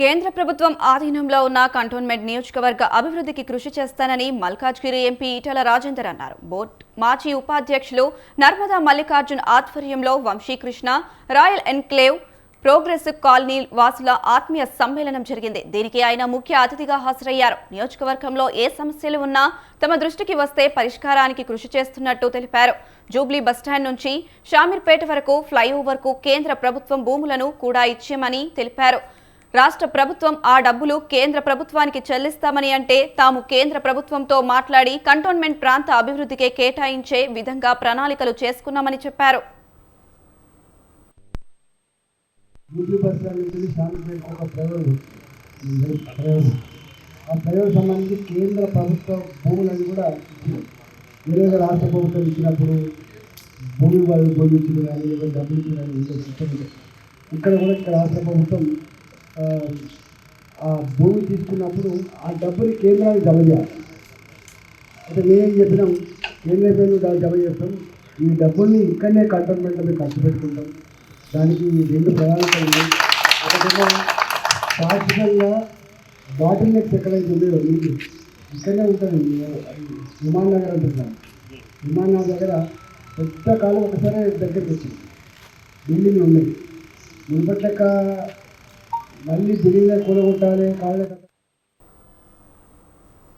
కేంద్ర ప్రభుత్వం ఆధీనంలో ఉన్న కంటోన్మెంట్ నియోజకవర్గ అభివృద్ధికి కృషి చేస్తానని మల్కాజ్గిరి ఎంపీ ఈటల రాజేందర్ అన్నారు. బోట్ మాజీ ఉపాధ్యక్షులు నర్మదా మల్లికార్జున్ ఆధ్వర్యంలో Vamsikrishna royal enclave progressive colony వాసుల ఆత్మీయ సమ్మేళనం జరిగింది. దీనికి ఆయన ముఖ్య అతిథిగా హాజరయ్యారు. నియోజకవర్గంలో ఏ సమస్యలు ఉన్నా తమ దృష్టికి వస్తే పరిష్కారానికి కృషి చేస్తున్నట్టు తెలిపారు. జూబ్లీ బస్టాండ్ నుంచి షామీర్పేట వరకు ఫ్లైఓవర్కు కేంద్ర ప్రభుత్వం భూములను కూడా ఇచ్చామని తెలిపారు. రాష్ట్ర ప్రభుత్వం ఆ డబ్బులు కేంద్ర ప్రభుత్వానికి చెల్లిస్తామని అంటే తాము కేంద్ర ప్రభుత్వంతో మాట్లాడి కంటోన్మెంట్ ప్రాంత అభివృద్ధికే కేటాయించే విధంగా ప్రణాళికలు చేసుకున్నామని చెప్పారు. ఆ సంబంధించి కేంద్ర ప్రభుత్వ భూములను కూడా రాష్ట్ర ప్రభుత్వం ఇచ్చినప్పుడు భూమి వాళ్ళు భూమి ఇచ్చింది కానీ డబ్బులు ఇచ్చింది కానీ ఇక్కడ కూడా ఇక్కడ రాష్ట్ర ప్రభుత్వం ఆ, భూమి తీసుకున్నప్పుడు ఆ డబ్బుని కేంద్రానికి జమ చేయాలి. అంటే మేమేం చెప్పినాం? కేంద్ర పేరు దాన్ని జమ చేస్తాం. ఈ డబ్బుల్ని ఇక్కడనే కంటోన్మెంట్లో మేము ఖర్చు పెట్టుకుంటాం. దానికి రెండు ప్రణాళికలు ఉన్నాయి. ఒకటేమో శాశ్వతంగా బాటిల్ నెక్స్ ఎక్కడైతే ఉండేదో. నీకు ఇక్కడనే ఉంటుంది. విమాన నగర్ అంటున్నాను విమాన నగర్ దగ్గర పెద్ద కాలం ఒకసారి దగ్గరికి వచ్చింది. బిల్డింగ్లు ఉన్నాయి మునుపట్లక మళ్ళీ బిల్డింగ్ కూలగొట్టాలి కాళ్ళ